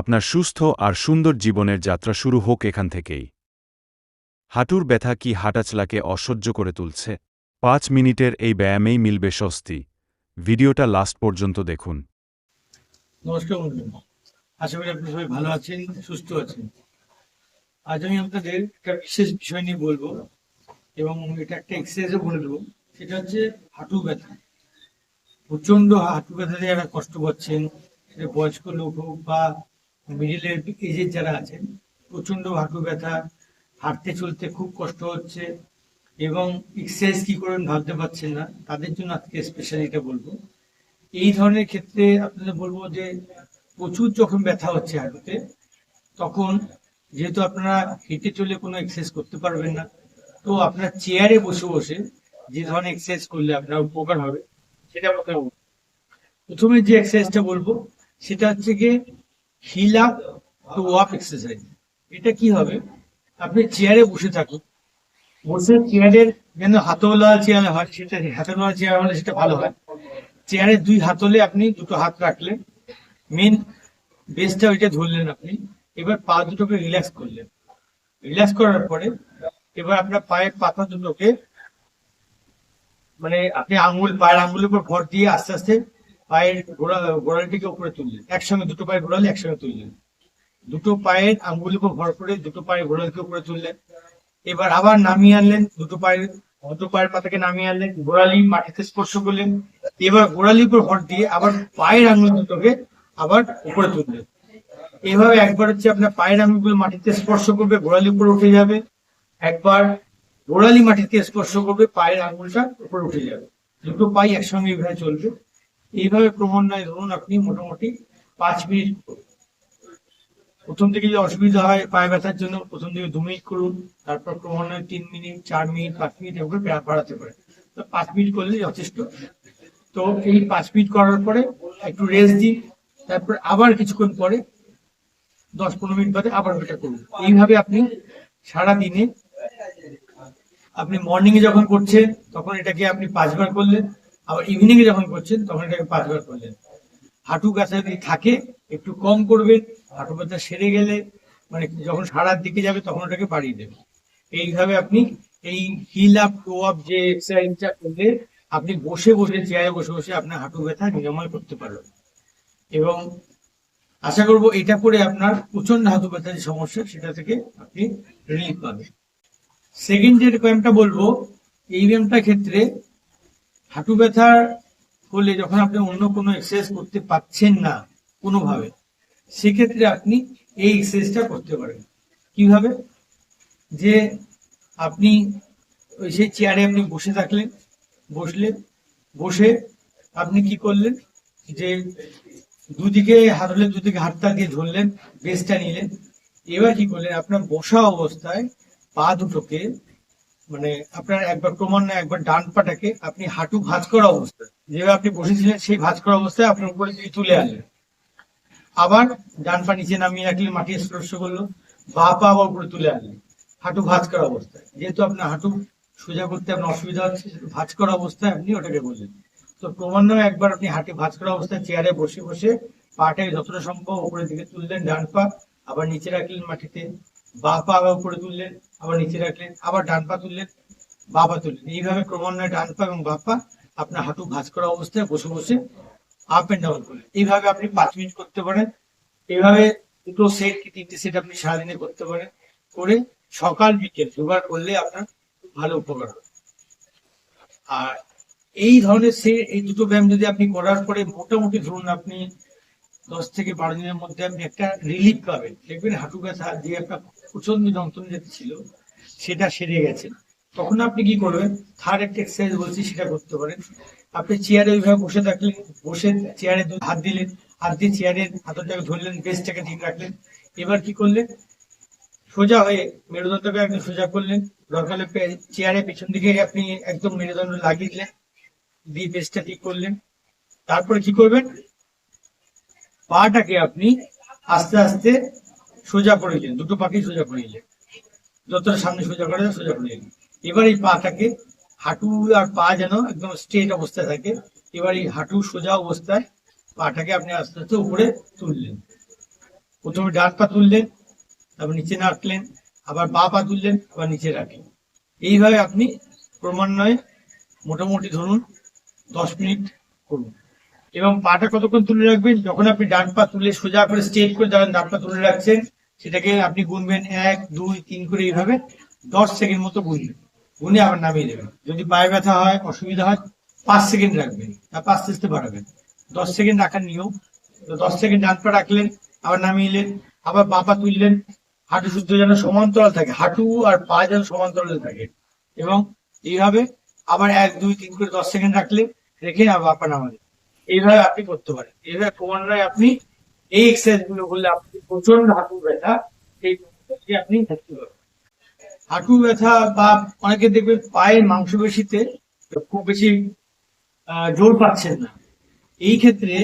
আপনার সুস্থ আর সুন্দর জীবনের যাত্রা শুরু হোক এখান থেকেই। হাঁটুর ব্যথা কি হাঁটাচলাকে অসহ্য করে তুলছে? পাঁচ মিনিটের এই ব্যায়ামেই মিলবে স্বস্তি। ভিডিওটা লাস্ট পর্যন্ত দেখুন। নমস্কার আপনি সবাই ভালো আছেন, সুস্থ আছেন। আজ আমি আপনাদের একটা বিশেষ বিষয় নিয়ে বলব এবং এটা একটা এক্সারসাইজও বলে দেবো। সেটা হচ্ছে হাঁটু ব্যথা। প্রচণ্ড হাঁটু ব্যথাতে কষ্ট পাচ্ছেন বয়স্ক লোক হোক বা মিডিলের এজের যারা আছেন প্রচণ্ড হাঁটু ব্যথা, হাঁটতে চলতে খুব কষ্ট হচ্ছে এবং এক্সারসাইজ কি করবেন ভাবতে পারছেন না, তাদের জন্য আজকে স্পেশাল এটা বলব এই ধরনের ক্ষেত্রে আপনাদের বলব যে, প্রচুর যখন ব্যথা হচ্ছে হাঁটুতে, তখন যেহেতু আপনারা হেঁটে চলে কোনো এক্সারসাইজ করতে পারবেন না, তো আপনার চেয়ারে বসে বসে যে ধরনের এক্সারসাইজ করলে আপনার উপকার হবে, সেটা। প্রথমে যে এক্সারসাইজটা বলব, সেটা হচ্ছে গিয়ে হিল টু ওয়াক এক্সারসাইজ এটা কি হবে? আপনি চেয়ারে বসে থাকুন। বসে চেয়ারের যেন হাতওয়ালা চেয়ার হয়, সেটা হাতওয়ালা চেয়ার হলে সেটা ভালো হয়। চেয়ারে দুই হাতলে আপনি দুটো হাত রাখলেন। মেন বেসটা ওইটা ধরলেন আপনি। এবার পা দুটোকে রিল্যাক্স করলেন। রিল্যাক্স করার পরে এবার আপনার পায়ের পাতা দুটোকে মানে আপনি আঙ্গুল, পায়ের আঙ্গুলের উপর ভর দিয়ে আস্তে আস্তে পায়ের গোড়া, গোড়ালিটিকে উপরে তুললেন একসঙ্গে দুটো পায়ের গোড়ালি একসঙ্গে তুললেন দুটো পায়ের আঙ্গুলের উপর ভর করে দুটো পায়ের গোড়ালিকে উপরে তুললেন। এবার আবার নামিয়ে আনলেন, দুটো পায়ের দুটো পায়ের পাতাকে নামিয়ে আনলেন, গোড়ালি মাটিতে স্পর্শ করলেন। এবার গোড়ালির উপর ভর দিয়ে আবার পায়ের আঙুল দুটোকে আবার উপরে তুললেন। এভাবে একবার হচ্ছে আপনার পায়ের আঙুলগুলো মাটিতে স্পর্শ করবে, গোড়ালি উপরে উঠে যাবে। একবার গোড়ালি মাটিতে স্পর্শ করবে, পায়ের আঙুলটা উপরে উঠে যাবে। দুটো পাই একসঙ্গে এভাবে চলবে। এইভাবে ক্রমান্বয়ে ধরুন আপনি মোটামুটি পাঁচ মিনিট প্রথম থেকে যদি অসুবিধা হয়, পায়ে ব্যথার জন্য প্রথম থেকে দু মিনিট করুন, তারপর ক্রমান্বয়ে তিন মিনিট, চার মিনিট, পাঁচ মিনিট এভাবে বাড়াতে পারে। তো পাঁচ মিনিট করলে যথেষ্ট। তো এই পাঁচ মিনিট করার পরে একটু রেস্ট দিন, তারপর আবার কিছুক্ষণ পরে দশ পনেরো মিনিট বাদে আবার এটা করুন। এইভাবে আপনি সারা দিনে আপনি মর্নিং এ যখন করছেন, তখন এটাকে আপনি পাঁচবার করলেন আবার ইভিনিং এ যখন করছেন, তখন এটাকে পাঁচবার করলেন। হাঁটু ব্যথা যদি থাকে, একটু কম করবেন, হাঁটু ব্যথা সেরে গেলে মানে যখন সারার দিকে যাবে, তখন ওটাকে বাড়িয়ে দেবেন। এইভাবে আপনি এই হিল আপ টো আপ যে এক্সারসাইজটা করলে, আপনি বসে বসে চেয়ারে বসে বসে আপনার হাঁটু ব্যথা নিরাময় করতে পারবেন। এবং আশা করব এটা করে আপনার প্রচণ্ড হাঁটু ব্যথার যে সমস্যা, সেটা থেকে আপনি রিলিফ পাবেন। সেকেন্ড যে ব্যায়ামটা বলব, এই ব্যায়ামটার ক্ষেত্রে হাঁটু ব্যথার হলে যখন আপনি অন্য কোনো এক্সারসাইজ করতে পারছেন না কোনোভাবে, সেক্ষেত্রে আপনি এই এক্সারসাইজটা করতে পারেন। কীভাবে? যে আপনি ওই সেই চেয়ারে আপনি বসে থাকলেন বসলেন বসে আপনি কি করলেন? যে দুদিকে হাতলে দুদিকে হাতটা দিয়ে ধরলেন বেসটা নিলেন। এবার কি করলেন? আপনার বসা অবস্থায় পা দুটোকে মানে আপনার একবার ক্রমান্বয়ে একবার ডান পাটাকে আপনি হাঁটু ভাঁজ করা অবস্থায়। যেভাবে আপনি বসেছিলেন, সেই ভাঁজ করা অবস্থায় আপনার উপরে দিয়ে তুলে আনলেন। আবার ডান পা নিচে নামিয়ে রাখলেন মাটি স্পর্শ করল, বা পা আবার উপরে তুলে আনলেন। হাঁটু ভাঁজ করা অবস্থায়। যেহেতু আপনার হাঁটু সোজা করতে আপনার অসুবিধা হচ্ছে ভাঁজ করা অবস্থায় আপনি ওটাকে বললেন। তো ক্রমান্বয়ে একবার আপনি হাঁটে ভাঁজ করা অবস্থায় চেয়ারে বসে বসে পাটাকে যতটা সম্ভব উপরের দিকে তুললেন, ডান পা আবার নিচে রাখলেন মাটিতে, বা পা আবার উপরে তুললেন আবার নিচে রাখলেন, আবার ডান পা তুললেন, বা পা তুললেন। এইভাবে ক্রমান্বয়ে ডান পা এবং বা পা আপনার হাঁটু ভাঁজ করা অবস্থায় বসে বসে আপ এন্ড ডাউন করলেন। এইভাবে আপনি পাঁচ মিনিট করতে পারেন। এইভাবে দুটো সেট কি তিনটে সেট আপনি সারাদিনে করতে পারেন। করে সকাল, বিকেল দুবার করলে আপনার ভালো উপকার হবে। আর এই ধরনের সে, এই দুটো ব্যায়াম যদি আপনি করার পরে মোটামুটি ধরুন আপনি দশ থেকে বারো দিনের মধ্যে আপনি একটা রিলিফ পাবেন। দেখবেন হাঁটু ব্যথা দিয়ে একটা প্রচণ্ড যন্ত্রণা যেটা ছিল, সেটা সেরে গেছে। তখন আপনি কি করবেন? থার্ড একটা এক্সারসাইজ বলছি, সেটা করতে পারেন। আপনি চেয়ারে ওইভাবে বসে থাকলেন, বসে চেয়ারে হাত দিলেন, হাত দিয়ে চেয়ারের হাতটাকে ধরলেন, বেসটাকে ঠিক রাখলেন। এবার কি করলেন? সোজা হয়ে মেরুদণ্ডকে একদম সোজা করলেন। দরকার হলে চেয়ারে পেছন দিকে আপনি একদম মেরুদণ্ড লাগিয়ে দিলেন, দিয়ে বেসটা ঠিক করলেন। তারপরে কি করবেন? পাটাকে আপনি আস্তে আস্তে সোজা করে দিলেন দুটো পাকেই সোজা করে দিলেন যতটা সামনে সোজা করে দেয় সোজা করে দিলেন এবার এই পাটাকে হাঁটু আর পা যেন একদম স্ট্রেট অবস্থায় থাকে, এবার এই হাঁটু সোজা অবস্থায় পাটাকে আপনি আস্তে আস্তে উপরে তুললেন। প্রথমে ডান পা তুললেন, তারপর নিচে রাখলেন আবার বা পা তুললেন, আবার নিচে রাখলেন। এইভাবে আপনি ক্রমান্বয়ে মোটামুটি ধরুন দশ মিনিট করুন। এবং পাটা কতক্ষণ তুলে রাখবেন? যখন আপনি ডান পা তুলে সোজা করে স্ট্রেট করে যখন ডান পা তুলে রাখছেন, সেটাকে আপনি গুনবেন এক, দুই, তিন করে এইভাবে দশ সেকেন্ড মতো গুনবেন। গুনে আবার নামিয়ে দেবেন যদি পায়ে ব্যথা হয়, অসুবিধা হয়, পাঁচ সেকেন্ড রাখবেন তারপর আস্তে আস্তে বাড়াবেন। দশ সেকেন্ড রাখার নিয়ম। তো দশ সেকেন্ড ডান পা রাখলেন, আবার নামিয়ে নিলেন, আবার পা পা তুললেন, হাঁটু শুদ্ধ যেন সমান্তরাল থাকে, হাঁটু আর পা যেন সমান্তরাল থাকে। এবং এইভাবে আবার এক, দুই, তিন করে দশ সেকেন্ড রাখলে, রেখে আবার আপা নামালেন। এইভাবে আপনি করতে পারেন। এইভাবে ক্রমান্বয়ে আপনি এই এক্সারসাইজগুলো করলে আপনি প্রচণ্ড হাঁটু ব্যথা সেই আপনি থাকতে পারবেন হাঁটু ব্যথা বা অনেকে দেখবেন পায়ের মাংসপেশিতে খুব বেশি জোর পাচ্ছেন না। এই ক্ষেত্রে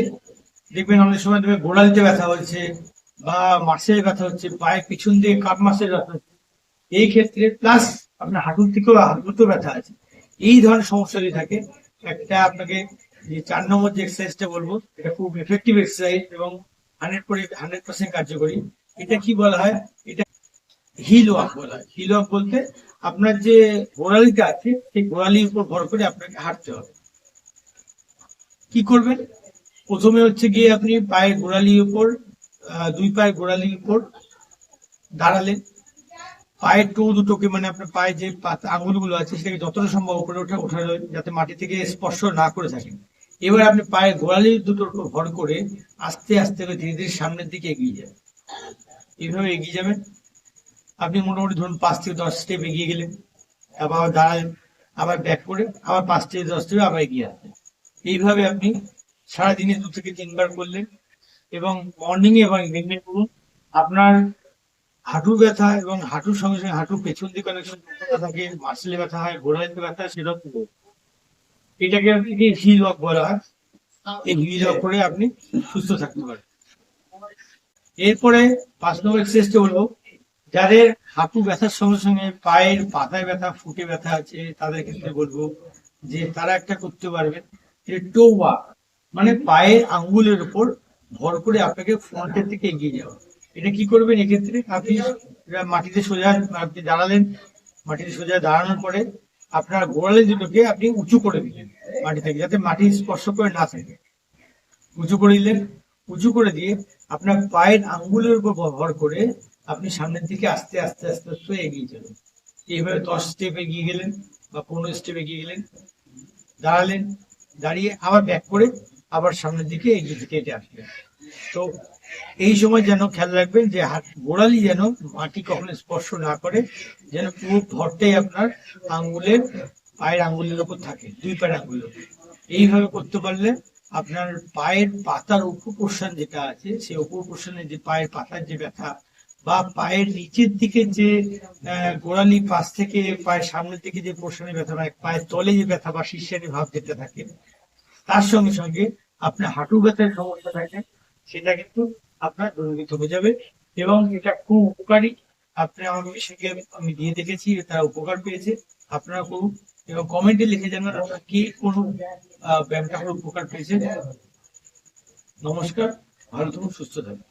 দেখবেন অনেক সময় দেখবেন গোড়ালিতে ব্যথা হচ্ছে বা মাসের ব্যথা হচ্ছে, পায়ের পিছন দিয়ে কাপ মাসের ব্যথা হচ্ছে। এই ক্ষেত্রে প্লাস আপনার হাঁটুর থেকেও হাঁটুতেও ব্যথা আছে। এই ধরনের সমস্যা যদি থাকে। একটা আপনাকে যে চার নম্বর যে এক্সারসাইজটা বলব, এটা খুব এফেক্টিভ এক্সারসাইজ এবং হান্ড্রেড হান্ড্রেড পার্সেন্ট কার্যকরী। এটা কি বলা হয়? এটা হিল ওয়াক বলা হয়। হিল ওয়াক বলতে আপনার যে গোড়ালিটা আছে, সেই গোড়ালির উপর ভর করে আপনাকে হাঁটতে হবে। কি করবেন? প্রথমে হচ্ছে গিয়ে আপনি পায়ের গোড়ালির উপর দুই পায়ের গোড়ালির উপর দাঁড়ালেন। পায়ের টো দুটোকে মানে আপনার পায়ে যে আঙুলগুলো আছে, সেটাকে যতটা সম্ভব উপরে ওঠা ওঠানো যাতে মাটি থেকে স্পর্শ না করে থাকেন। এবার আপনি পায়ের গোড়ালি দুটোর উপর ভর করে আস্তে আস্তে করে ধীরে ধীরে সামনের দিকে এগিয়ে যাবেন এইভাবে এগিয়ে যাবেন। আপনি মোটামুটি ধরুন পাঁচ থেকে দশ স্টেপ এগিয়ে গেলেন, আবার দাঁড়ালেন, আবার ব্যাক করে আবার পাঁচ থেকে দশ স্টেপ আবার এগিয়ে আসলেন। এইভাবে আপনি সারাদিনে দু থেকে তিনবার করলেন এবং মর্নিং এবং ইভিনিং করুন। আপনার হাঁটু ব্যথা এবং হাঁটুর সঙ্গে সঙ্গে হাঁটুর পেছন দিকে অনেক সময় ব্যথা থাকে মাসেলে ব্যথা হয়, গোড়ালিতে ব্যথা সেরকম। এটাকে আপনি হিল ওয়াক বলা হয়? এই হিল ওয়াক করে আপনি সুস্থ থাকতে পারেন। এরপরে পাঁচ নম্বর এক্সারসাইজটা বলব যাদের হাঁটু ব্যথার সঙ্গে সঙ্গে পায়ের পাতায় ব্যথা, ফুটে ব্যথা আছে, তাদের ক্ষেত্রে বলব যে তারা একটা করতে পারবেন যে মানে পায়ের আঙ্গুলের উপর ভর করে আপনাকে ফ্রন্টের দিকে এগিয়ে যাওয়া। এটা কি করবেন এক্ষেত্রে? আপনি মাটিতে সোজা, আপনি দাঁড়ালেন, মাটিতে সোজা দাঁড়ানোর পরে আপনার গোড়ালি দুটোকে আপনি উঁচু করে দিলেন মাটি থেকে, যাতে মাটি স্পর্শ করে না থাকে। উঁচু করে দিলেন, উঁচু করে দিয়ে আপনার পায়ের আঙ্গুলের উপর ভর করে আপনি সামনের দিকে আস্তে আস্তে আস্তে আস্তে এগিয়ে যাবেন এইভাবে দশ স্টেপ এগিয়ে গেলেন বা পনেরো স্টেপ এগিয়ে গেলেন। দাঁড়ালেন, দাঁড়িয়ে আবার ব্যাক করে আবার সামনের দিকে এগিয়ে দিকে হেঁটে আসলেন। তো এই সময় যেন খেয়াল রাখবেন যে হাত গোড়ালি যেন মাটি কখনো স্পর্শ না করে, যেন পুরো ভরটাই আপনার আঙ্গুলের পায়ের আঙ্গুলের উপর থাকে, দুই পায়ের আঙ্গুলের উপর এইভাবে করতে পারলে আপনার পায়ের পাতার পোর্শন যেটা আছে, সেই পোর্শনে যে পায়ের পাতার যে ব্যথা বা পায়ের নিচের দিকে যে গোড়ালি পাশ থেকে পায়ের সামনের দিকে যে পোর্শনে ব্যথা বা পায়ের তলে যে ব্যথা বা শীর্ষানি ভাব যেটা থাকে, তার সঙ্গে সঙ্গে আপনার হাঁটু ব্যথার সমস্যা থাকে সেটা কিন্তু আপনার দূরীভূত হয়ে যাবে এবং এটা খুব উপকারী। আপনি আমাকে বিষয়কে আমি দিয়ে দেখেছি, তারা উপকার পেয়েছে, আপনারা করুন এবং কমেন্টে লিখে জানান আপনারা কি কোন ব্যায়ামটা করে উপকার পেয়েছে। নমস্কার, ভালো থাকুন, সুস্থ থাকুন।